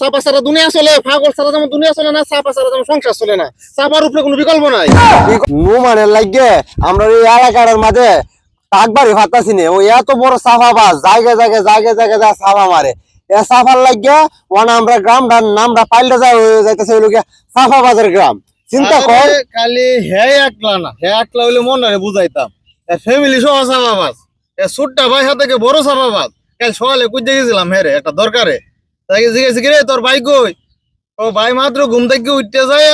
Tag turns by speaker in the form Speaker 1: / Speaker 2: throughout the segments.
Speaker 1: চাপা ছাড়া দুনিয়া চলে ছাড়া যেমন দুনিয়া চলে না চাপা ছাড়া যেমন সংসার চলে না। চাপার উপরে কোনো বিকল্প নাই।
Speaker 2: লাগে আমরা এই এলাকার মাঝে তাকবারি ফাতাছি নে ও এত বড় সাফা বাস জায়গায় জায়গায় জায়গায় জায়গায় যা সাফা মারে। এ সাফার লাগে ওনা আমরা গ্রামটার নামটা পাল্টে যায় হয়ে যাইতেছে ওই লোকে সাফা বাজার গ্রাম। চিন্তা কর।
Speaker 1: আরে খালি হে একলা না হে একলা হইলে মন বুঝাইতাম। ফ্যামিলি সহ এ সুটটা ভাই হাতে বড় চাপাবাজ কাল সকালে কুইতে গেছিলাম হেরে একটা দরকারে। তাকে জিজ্ঞেস কি রে তোর ভাই কই? ও ভাই মাত্র ঘুম থেকে উঠতে যায়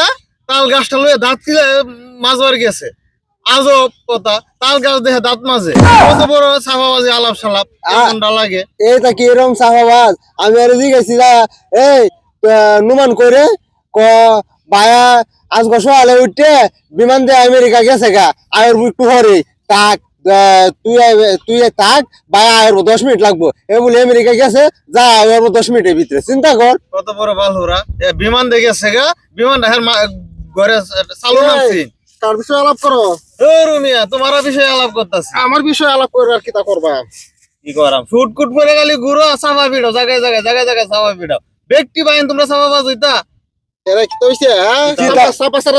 Speaker 1: তাল গাছটা লয়ে দাঁত কিলে মাঝবার গেছে। আজব কথা তাল গাছ দেখে দাঁত মাঝে কত বড় চাপাবাজি আলাপ সালাপ লাগে।
Speaker 2: কি এরকম আমি আর জিজ্ঞাসি যা এই নুমান করে ক বায়া আজ সকালে উঠতে বিমান দিয়ে আমেরিকা গেছে গা আয়ের একটু হরে তাক তুই তুই তাক বায়া আয়ের দশ মিনিট লাগবো। এ বলে আমেরিকা গেছে যা আয়ের দশ মিনিটের ভিতরে চিন্তা কর।
Speaker 1: কত বড় বালহুরা বিমান দেখেছে গা বিমান দেখার ঘরে চালু নামছি।
Speaker 2: তার বিষয়ে আলাপ করো?
Speaker 1: রুমিয়া তোমার বিষয়ে আলাপ করতেছি।
Speaker 2: আমার বিষয়ে আলাপ করে আর কি তা করবা?
Speaker 1: কি করাম? ফুট কুট করে গেলি ঘুরো সাফা পিড়ো জায়গায় জায়গায় জায়গায় জায়গায় সাফা পিড়ো ব্যক্তি বাইন তোমরা সাফা বাজ হইতা
Speaker 2: এরা কি হইছে হ্যাঁ?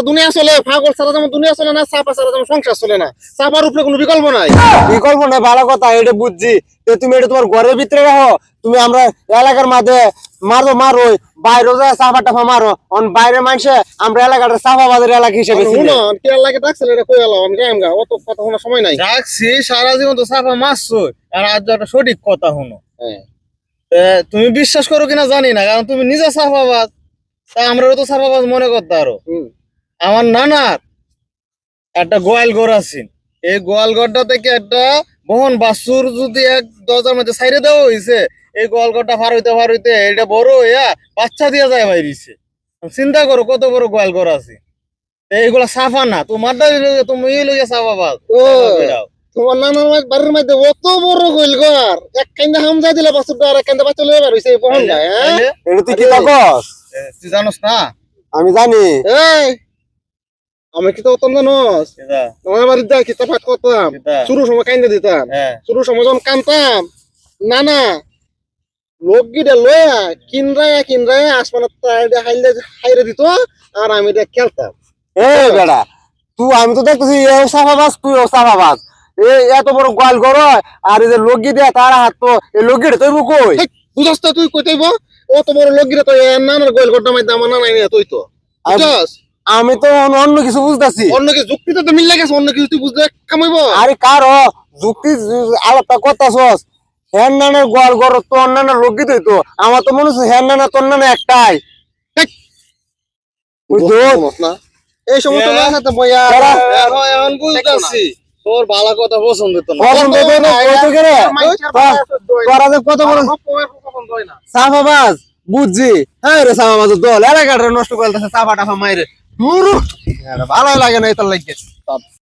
Speaker 2: দুনিয়া চলে পাগল ছাড়া যেমন দুনিয়া চলে না চাপা ছাড়া যেমন সংসার চলে না। চাপার উপরে কোনো বিকল্প নাই। বিকল্প নাই ভালো কথা এটা বুঝছি। তো তুমি এটা তোমার ঘরের ভিতরে রাখো তুমি আমরা এলাকার মাঝে মারো মারো বাইরে যায় চাপা টাফা মারো। অন বাইরে মানুষে আমরা এলাকার চাপা বাজার এলাকা হিসেবে চিনি।
Speaker 3: কি লাগে ডাকছিল এটা কই এলাম আমি অত কথা শোনার সময় নাই।
Speaker 1: রাখছি সারা জীবন তো সাফা মারছো। আর আজ একটা সঠিক কথা শুনো
Speaker 3: হ্যাঁ।
Speaker 1: এ, তুমি বিশ্বাস করো কিনা জানি না কারণ তুমি নিজে সাফাবাজ তা আমরাও তো মনে করতে
Speaker 3: আরও।
Speaker 1: আমার নানার একটা গোয়াল ঘর আছেন এই গোয়াল ঘরটা থেকে একটা বহন বাসুর যদি এক দরজার মধ্যে সাইডে দেওয়া হয়েছে এই গোয়াল ঘরটা পার হইতে পার হইতে এটা বড় হইয়া বাচ্চা দিয়া যায় বাইরিছে চিন্তা করো কত বড় গোয়াল ঘর আছে। এইগুলা সাফা না তোমার তুমি লইয়া
Speaker 3: ও
Speaker 1: বেড়াও।
Speaker 3: তোমার নানার মা- বাড়ির মধ্যে অত বড় কইল ঘর। এক কান্দা হামজা দিলে বাসুরটা আর এক কান্দা বাচ্চা হইছে এই পহন যায় হ্যাঁ
Speaker 2: এটা তুই কি তা কস
Speaker 1: এ, তুই জানোস না?
Speaker 2: আমি জানি।
Speaker 3: এই আমি কি তো জানোস? আমার বাড়ির যা কি তফাত করতাম। শুরু সময় কান্দা দিতাম।
Speaker 1: হ্যাঁ,
Speaker 3: শুরু সময় যখন কানতাম না না লোক গিটা লয়া কিনরায়া কিনরায়া আসমানের তাইডে হাইলে হাইরে দিত আর আমি এটা খেলতাম।
Speaker 2: এ বেড়া তুই আমি তো দেখতেছি সাফাবাজ তুইও সাফাবাজ। এ এত বড় গোয়াল হয়, আর এই যে লগি দেয়া তার হাত তো এই লগিটা তুই কই?
Speaker 3: বুঝাস তুই কই তাইব অত বড় লোক গিরা তো নানার গোয়াল মাইতে আমার নিয়ে তুই তো।
Speaker 2: আমি তো অন্য কিছু বুঝতেছি।
Speaker 3: অন্য কিছু যুক্তিতে তো মিল গেছে অন্য কিছু তুই বুঝতে কামাইব
Speaker 2: আরে কার যুক্তি আলাপটা করতেছস। হ্যান নানার গোয়াল ঘর তো অন্যান্য লগি তুই তো। আমার তো মনে হচ্ছে হ্যান নানা তোর নানা একটাই। ওই দোষ,
Speaker 3: না। এই সময় তো সাথে বইয়া
Speaker 1: এখন বুঝতেছি। তোর ভালো কথা পছন্দ তো না।
Speaker 2: পছন্দ তো না, কত বড় সাফাবাজ হ্যাঁ ভালো লাগে না এটার লাগে